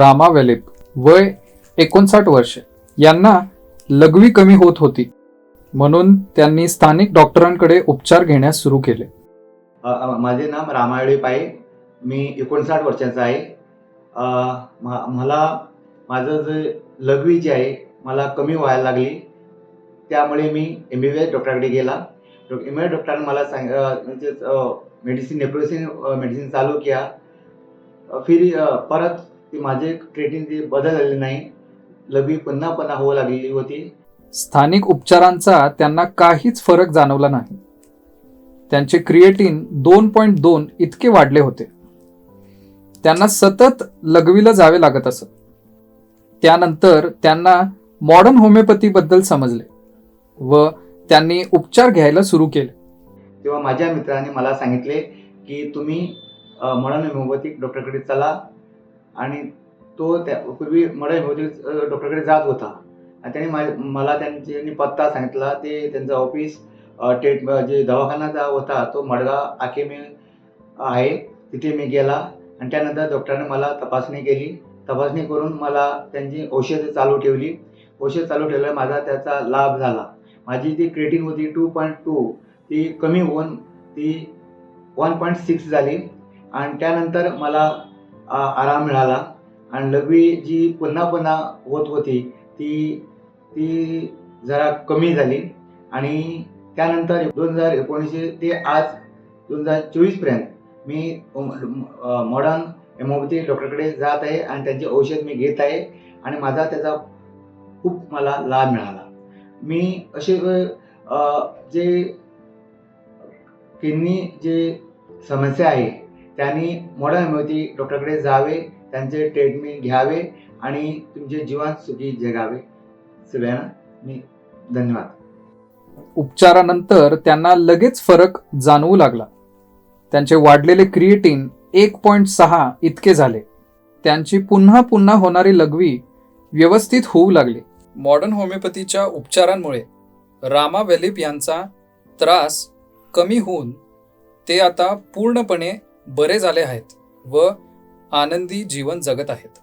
रामा वेलेप वय एकोणसाठ वर्ष. यांना लघवी कमी होत होती. म्हणून त्यांनी स्थानिक डॉक्टरांकडे उपचार घेण्यास सुरू केले. माझे नाम रामायळी पाय मी एकोणसाठ वर्षाचा आहे. अ, मला माझं जे लघवी जी आहे मला कमी व्हायला लागली. त्यामुळे मी एम बी बी एस डॉक्टरकडे गेला. एम बी एस डॉक्टरांनी मला सांग म्हणजेच म्हणजे मेडिसिन नेप्रोसिन मेडिसिन चालू किया फिर परत ती माझे ट्रीटमेंट ती बदल झाली नाही. लघवी पुन्हा पुन्हा होऊ लागलेली होती. स्थानिक उपचारांचा त्यांना काहीच फरक जाणवला नाही. त्यांचे क्रिएटिन दोन पॉईंट दोन इतके वाढले होते. त्यांना सतत लघवीला जावे लागत असत. त्यानंतर त्यांना मॉडर्न होमिओपॅथीबद्दल समजले व त्यांनी उपचार घ्यायला सुरू केले. तेव्हा माझ्या मित्राने मला सांगितले की तुम्ही मॉडर्न होमिओपॅथिक डॉक्टरकडे चला. आणि तो त्या पूर्वी मडाई होमिओपॅथिक डॉक्टरकडे जात होता. आणि त्याने मा- मला त्यांनी पत्ता सांगितला ते त्यांचं ऑफिस ट्रीट टेट जे दवाखाना होता तो मडगाव आकेमे आहे तिथे मी गेला. आणि त्यानंतर डॉक्टरने मला तपासणी केली. तपासणी करून मला त्यांची औषधं चालू ठेवली. औषध चालू ठेवल्यावर माझा त्याचा लाभ झाला. माझी जी क्रेटिन होती टू पॉईंट टू ती कमी होऊन ती वन पॉईंट सिक्स झाली. आणि त्यानंतर मला आराम मिळाला. आणि लघवी जी पुन्हा पुन्हा होत होती ती ती जरा कमी झाली. आणि त्यानंतर दोन हजार एकोणीसशे ते आज दोन हजार चोवीसपर्यंत मी मॉडर्न हेमोपॅथी डॉक्टरकडे जात आहे आणि त्यांचे औषध मी घेत आहे. आणि माझा त्याचा खूप मला लाभ मिळाला. मी असे जे किडनी जे समस्या आहे त्यांनी मॉडर्न होमिओपॅथी डॉक्टरकडे जावे त्यांचे ट्रीटमेंट घ्यावे आणि तुमचे जीवन सुखी जगावे. सगळ्यांना मी धन्यवाद. उपचारानंतर त्यांना लगेच फरक जाणवू लागला. त्यांचे वाढलेले क्रिएटिन एक पॉईंट सहा इतके झाले. त्यांची पुन्हा पुन्हा होणारी लघवी व्यवस्थित होऊ लागली. मॉडर्न होमिओपॅथीच्या उपचारांमुळे रामा वेलिप यांचा त्रास कमी होऊन ते आता पूर्णपणे बरे झाले आहेत व आनंदी जीवन जगत आहेत.